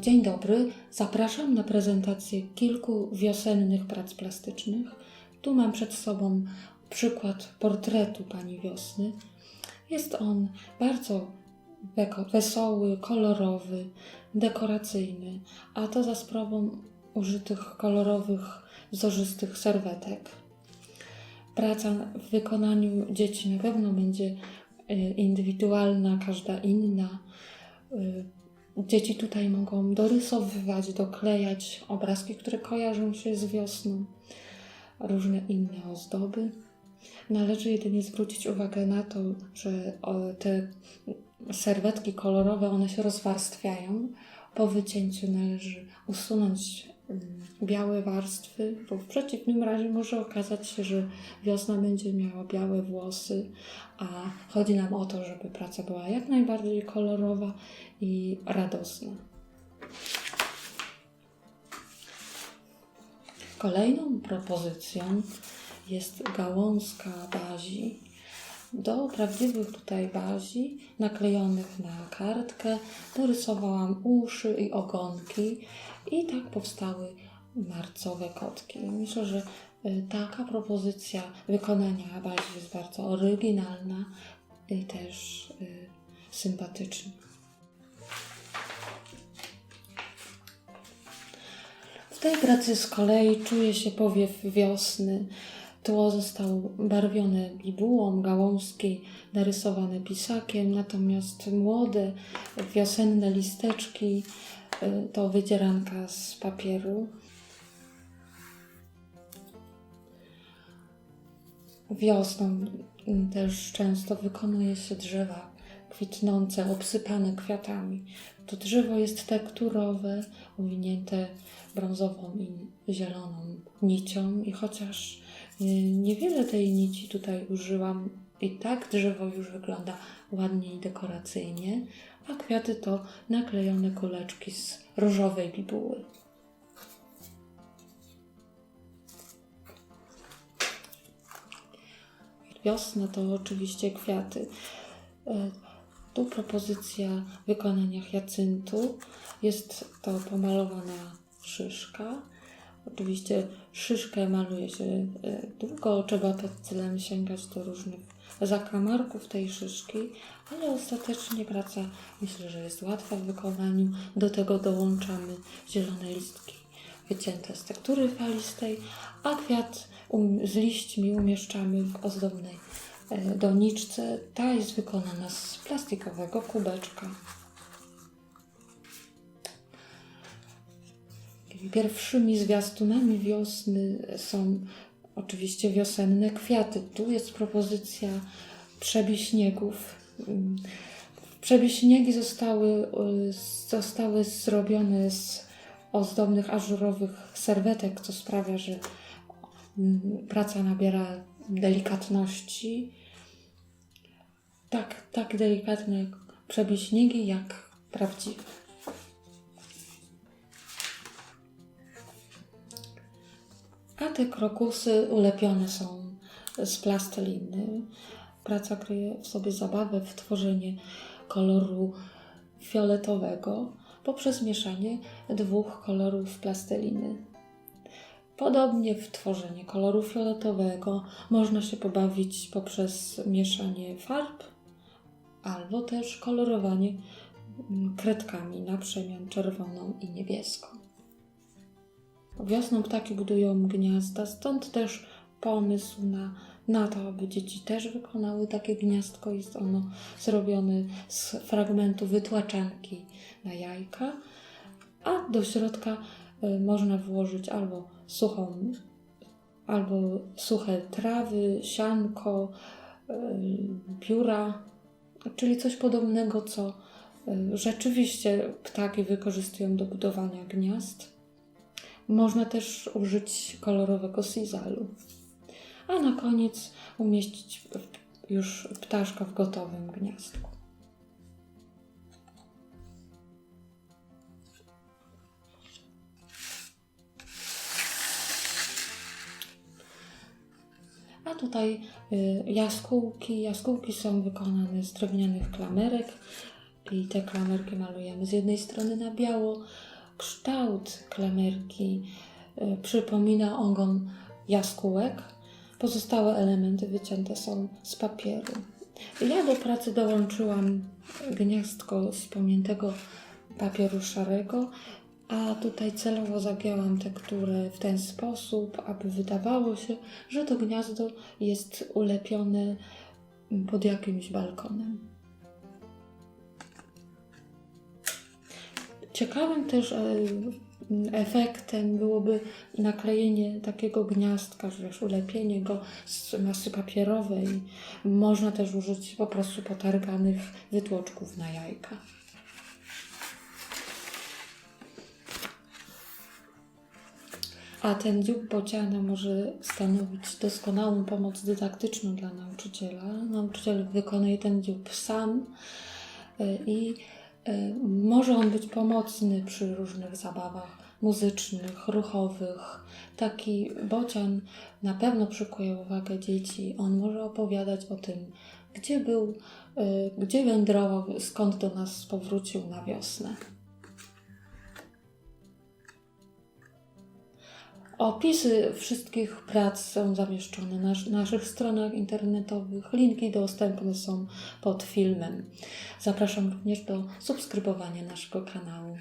Dzień dobry, zapraszam na prezentację kilku wiosennych prac plastycznych. Tu mam przed sobą przykład portretu pani wiosny. Jest on bardzo wesoły, kolorowy, dekoracyjny, a to za sprawą użytych kolorowych, wzorzystych serwetek. Praca w wykonaniu dzieci na pewno będzie e, indywidualna, każda inna. E, Dzieci tutaj mogą dorysowywać, doklejać obrazki, które kojarzą się z wiosną, różne inne ozdoby. Należy jedynie zwrócić uwagę na to, że te serwetki kolorowe, one się rozwarstwiają. Po wycięciu należy usunąć białe warstwy, bo w przeciwnym razie może okazać się, że wiosna będzie miała białe włosy, a chodzi nam o to, żeby praca była jak najbardziej kolorowa i radosna. Kolejną propozycją jest gałązka bazi. Do prawdziwych tutaj bazi naklejonych na kartkę dorysowałam uszy i ogonki i tak powstały marcowe kotki. Myślę, że y, taka propozycja wykonania bazi jest bardzo oryginalna i też y, sympatyczna. W tej pracy z kolei czuje się powiew wiosny. Tło zostało barwione bibułą, gałązki narysowane pisakiem, natomiast młode wiosenne listeczki y, to wydzieranka z papieru. Wiosną też często wykonuje się drzewa kwitnące, obsypane kwiatami. To drzewo jest tekturowe, owinięte brązową i zieloną nicią i chociaż y, niewiele tej nici tutaj użyłam, i tak drzewo już wygląda ładnie i dekoracyjnie, a kwiaty to naklejone kuleczki z różowej bibuły. Wiosna to oczywiście kwiaty. E, Tu propozycja wykonania hiacyntu. Jest to pomalowana szyszka. Oczywiście szyszkę maluje się e, długo, trzeba pod celem sięgać do różnych zakamarków tej szyszki, ale ostatecznie praca myślę, że jest łatwa w wykonaniu. Do tego dołączamy zielone listki wycięte z tektury falistej, a kwiat um, z liśćmi umieszczamy w ozdobnej e, doniczce. Ta jest wykonana z plastikowego kubeczka. Pierwszymi zwiastunami wiosny są oczywiście wiosenne kwiaty. Tu jest propozycja przebiśniegów. Przebiśniegi zostały, y, zostały zrobione z ozdobnych ażurowych serwetek, co sprawia, że mm, praca nabiera delikatności. Tak, tak delikatne przebiśniegi jak prawdziwe. A te krokusy ulepione są z plasteliny. Praca kryje w sobie zabawę w tworzenie koloru fioletowego poprzez mieszanie dwóch kolorów plasteliny. Podobnie w tworzenie koloru fioletowego można się pobawić poprzez mieszanie farb albo też kolorowanie mm, kredkami na przemian czerwoną i niebieską. Wiosną ptaki budują gniazda, stąd też pomysł na, na to, aby dzieci też wykonały takie gniazdko. Jest ono zrobione z fragmentu wytłaczanki na jajka, a do środka y, można włożyć albo suchą, albo suche trawy, sianko, y, pióra, czyli coś podobnego, co y, rzeczywiście ptaki wykorzystują do budowania gniazd. Można też użyć kolorowego sizalu. A na koniec umieścić już ptaszka w gotowym gniazdku. A tutaj y, jaskółki. Jaskółki są wykonane z drewnianych klamerek i te klamerki malujemy z jednej strony na biało. Kształt klamerki y, przypomina ogon jaskółek. Pozostałe elementy wycięte są z papieru. Ja do pracy dołączyłam gniazdko z pamiętego papieru szarego, a tutaj celowo zagięłam tekturę w ten sposób, aby wydawało się, że to gniazdo jest ulepione pod jakimś balkonem. Ciekawym też e, efektem byłoby naklejenie takiego gniazdka, wiesz, ulepienie go z masy papierowej. Można też użyć po prostu potarganych wytłoczków na jajka. A ten dziób bociana może stanowić doskonałą pomoc dydaktyczną dla nauczyciela. Nauczyciel wykonuje ten dziób sam y, i y, może on być pomocny przy różnych zabawach muzycznych, ruchowych. Taki bocian na pewno przykuje uwagę dzieci. On może opowiadać o tym, gdzie był, y, gdzie wędrował, skąd do nas powrócił na wiosnę. Opisy wszystkich prac są zamieszczone na nasz- naszych stronach internetowych. Linki dostępne są pod filmem. Zapraszam również do subskrybowania naszego kanału.